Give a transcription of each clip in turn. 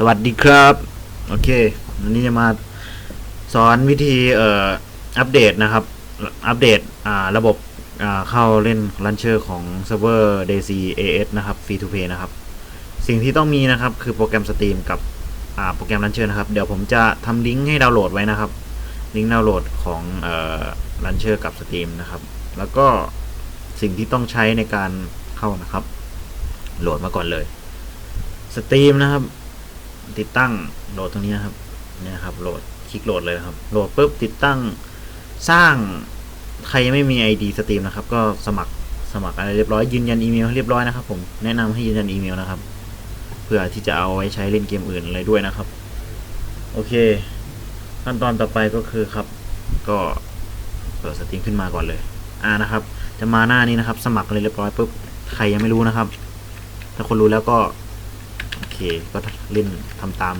สวัสดีครับ โอเค วันนี้จะมาสอนวิธีเอ่ออัปเดตนะครับ อัปเดตอ่าระบบอ่าเข้าเล่นลันเชอร์ของเซิร์ฟเวอร์ DC AS นะครับ Free to Play นะครับ สิ่งที่ต้องมีนะครับคือโปรแกรมสตรีมกับอ่าโปรแกรมลันเชอร์นะครับ เดี๋ยวผมจะทำลิงก์ให้ดาวน์โหลดไว้นะครับ ลิงก์ดาวน์โหลดของเอ่อลันเชอร์กับสตรีมนะครับ แล้วก็สิ่งที่ต้องใช้ในการเข้านะครับ โหลดมาก่อนเลยสตรีมนะครับ ติดตั้งโหลดตรงนี้ครับเนี่ยครับโหลดคลิกโหลดเลยครับโหลดปุ๊บติดตั้งสร้างใครยังไม่มี ID สตรีมนะครับ ก็สมัครสมัครอะไรเรียบร้อยยืนยันอีเมลเรียบร้อยนะครับ ผมแนะนำให้ยืนยันอีเมลนะครับเพื่อที่จะเอาไว้ใช้เล่นเกมอื่นอะไรด้วยนะครับ โอเค ขั้นตอนต่อไปก็คือครับ ก็เปิดสตรีมขึ้นมาก่อนเลย อ่านะครับ จะมาหน้านี้นะครับ สมัครอะไรเรียบร้อยปุ๊บใครยังไม่รู้นะครับ ถ้าคนรู้แล้วก็ ก็เล่นทำตาม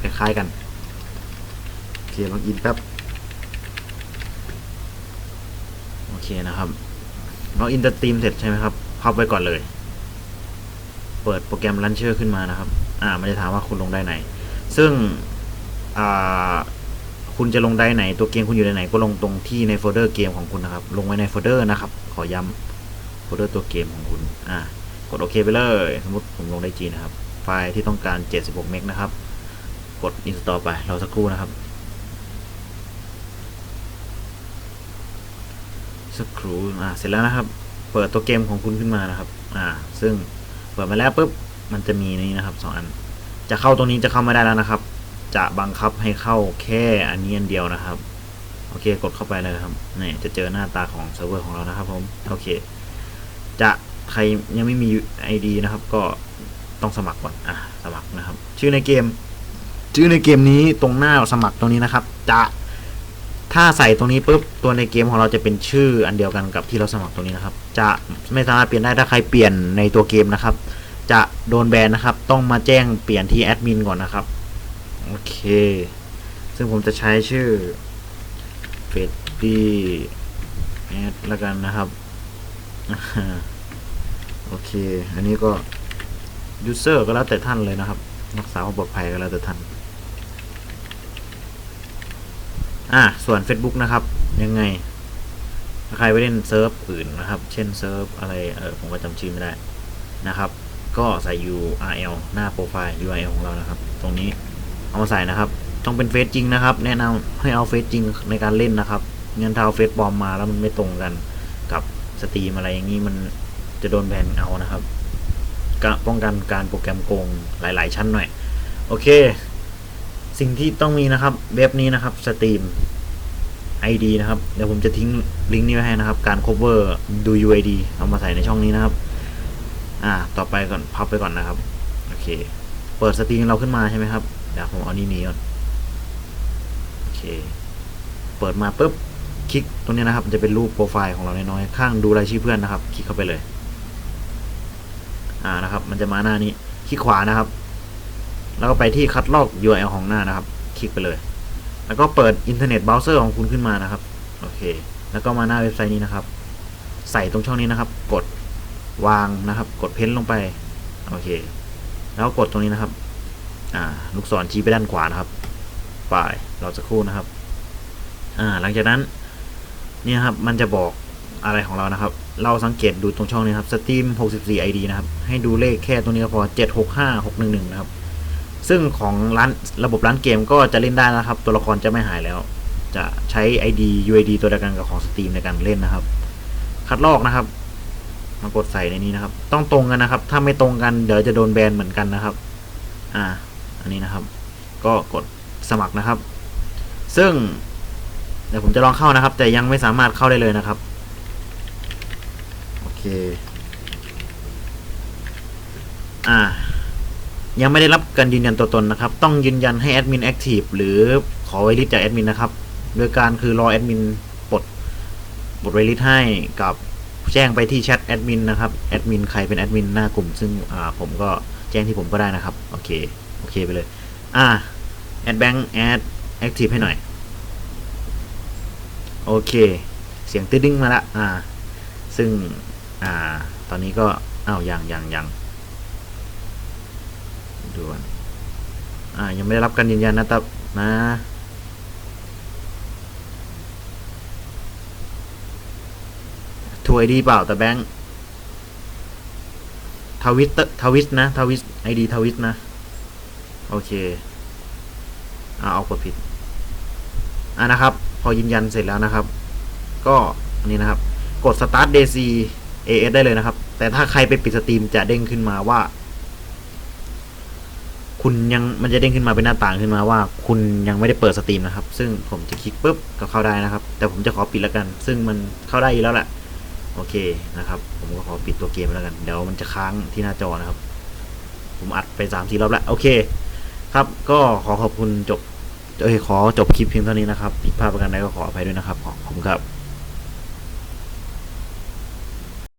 คล้ายๆกัน โอเคลองอินแป๊บ โอเคนะครับลองอินสตรีมเสร็จใช่ไหมครับพับไว้ก่อนเลย เปิดโปรแกรม Launcher ขึ้นมานะครับ อ่า มันจะถามว่าคุณลงได้ไหน ซึ่ง อ่า คุณจะลงได้ไหน ตัวเกมคุณอยู่ในไหน ก็ลงตรงที่ในโฟลเดอร์เกมของคุณนะครับ ลงไว้ในโฟลเดอร์นะครับ ขอย้ำโฟลเดอร์ตัวเกมของคุณ อ่า กดโอเคไปเลย สมมติผมลงได้จีนะครับ ไฟล์ที่ต้องการ 76 เมกนะครับ กด install ไปรอสักครู่นะครับ สักครู่อ่าเสร็จแล้วนะครับ เปิดตัวเกมของคุณขึ้นมานะครับ อ่า ซึ่งเปิดมาแล้วปุ๊บ มันจะมีนี่นะครับสองอัน จะเข้าตรงนี้จะเข้าไม่ได้แล้วนะครับ จะบังคับให้เข้าแค่อันนี้อันเดียวนะครับ โอเค กดเข้าไปเลยครับ นี่จะเจอหน้าตาของเซิร์ฟเวอร์ของเรานะครับผม โอเค จะใครยังไม่มี ID นะครับ ก็ ต้องสมัครก่อนอะสมัครนะครับ ชื่อในเกม ชื่อในเกมนี้ตรงหน้าสมัครตรงนี้นะครับ จะถ้าใส่ตรงนี้ปุ๊บตัวในเกมของเราจะเป็นชื่ออันเดียวกันกับที่เราสมัครตรงนี้นะครับ จะไม่สามารถเปลี่ยนได้ถ้าใครเปลี่ยนในตัวเกมนะครับ จะโดนแบนนะครับ ต้องมาแจ้งเปลี่ยนที่แอดมินก่อนนะครับโอเค ซึ่งผมจะใช้ชื่อ f e d d y แอดแล้วกันนะครับ โอเค อันนี้ก็ user ก็แล้วแต่ท่านเลยนะครับ รักษาความปลอดภัยก็แล้วแต่ท่าน อะส่วน Facebook นะครับ ยังไง ถ้าใครไปเล่นเซิร์ฟอื่นนะครับ เช่นเซิร์ฟอะไร เออผมก็จำชื่อไม่ได้นะครับ ก็ใส่ URL หน้าโปรไฟล์ URL ของเรานะครับ ตรงนี้เอามาใส่นะครับ ต้องเป็นเฟซจริงนะครับ แนะนำให้เอาเฟซจริงในการเล่นนะครับเงั้นถ้าเอาเฟซปลอมมาแล้วมันไม่ตรงกันกับสตรีมอะไรอย่างนี้มันจะโดนแบนเอานะครับ ป้องกันการโปรแกรมโกงหลาย ๆ ชั้นหน่อย โอเค สิ่งที่ต้องมีนะครับ เว็บนี้นะครับสตรีม ID นะครับ เดี๋ยวผมจะทิ้งลิงก์นี้ไว้ให้นะครับ การ cover ดู UID เอามาใส่ในช่องนี้นะครับ อ่า ต่อไปก่อน พับไปก่อนนะครับ โอเค เปิดสตรีมเราขึ้นมาใช่ไหมครับ เดี๋ยวผมเอานี่นี้ก่อน โอเค เปิดมาปุ๊บ คลิกตรงนี้นะครับ จะเป็นรูปโปรไฟล์ของเราน้อยๆ ข้างดูรายชื่อเพื่อนนะครับ คลิกเข้าไปเลย อ่านะครับ มันจะมาหน้านี้คลิกขวานะครับ แล้วก็ไปที่คัดลอก URL ของหน้านะครับ คลิกไปเลย แล้วก็เปิดอินเทอร์เน็ตเบราว์เซอร์ของคุณขึ้นมานะครับโอเค แล้วก็มาหน้าเว็บไซต์นี้นะครับ ใส่ตรงช่องนี้นะครับ กดวางนะครับ กดเพ้นลงไปโอเค แล้วกดตรงนี้นะครับอ่าลูกศรชี้ไปด้านขวานะครับไปรอสักครู่นะครับ อ่า หลังจากนั้น เนี่ยครับ มันจะบอก อะไรของเรานะครับ เราสังเกตดูตรงช่องนี้ครับ Steam 64 ID นะครับ ให้ดูเลขแค่ตรงนี้ก็พอ 765 611 นะครับ ซึ่งของร้านระบบร้านเกมก็จะเล่นได้นะครับ ตัวละครจะไม่หายแล้ว จะใช้ ID UID ตัวเดียวกันกับของ Steam ในการเล่นนะครับ คัดลอกนะครับ มากดใส่ในนี้นะครับ ต้องตรงกันนะครับ ถ้าไม่ตรงกันเดี๋ยวจะโดนแบนเหมือนกันนะครับ อ่า อันนี้นะครับ ก็กดสมัครนะครับ ซึ่งเดี๋ยวผมจะลองเข้านะครับ แต่ยังไม่สามารถเข้าได้เลยนะครับ เค อ่า ยังไม่ได้รับการยืนยันตัวตนนะครับ ต้องยืนยันให้แอดมินแอคทีฟหรือขอไวลิสจากแอดมินนะครับ โดยการคือรอแอดมินปลดปลดไวลิสให้กับแจ้งไปที่แชทแอดมินนะครับ แอดมินใครเป็นแอดมินหน้ากลุ่ม ซึ่งอ่าผมก็แจ้งที่ผมก็ได้นะครับ โอเค โอเคไปเลย อ่าแอดแบงค์แอดแอคทีฟให้หน่อย โอเค เสียงตื้อดิ้งมาละ อ่า ซึ่ง อ่า ตอนนี้ก็อ้าวยังยังยังดูก่อนอ่า ยังไม่ได้รับการยืนยันนะแต่นะถูกไอดีเปล่าแต่แบงค์ทวิตทวิสนะทวิสไอดีทวิสนะ โอเค อ่าเอากดผิด อ่านะครับ พอยืนยันเสร็จแล้วนะครับ ก็อันนี้นะครับ กด start DC AS ได้เลยนะครับ แต่ถ้าใครไปปิดสตรีมจะเด้งขึ้นมาว่า คุณยังมันจะเด้งขึ้นมาเป็นหน้าต่างขึ้นมาว่า คุณยังไม่ได้เปิดสตรีมนะครับ ซึ่งผมจะคลิกปุ๊บก็เข้าได้นะครับ แต่ผมจะขอปิดแล้วกัน ซึ่งมันเข้าได้อยู่แล้วแหละโอเคนะครับ ผมก็ขอปิดตัวเกมแล้วกัน เดี๋ยวมันจะค้างที่หน้าจอนะครับ ผมอัดไปสามสี่รอบแล้วโอเค ครับ ก็ขอขอบคุณจบเอ้ยขอจบคลิปเพียงเท่านี้นะครับผิดพลาดประการใดก็ขออภัยด้วยนะครับขอบคุณครับ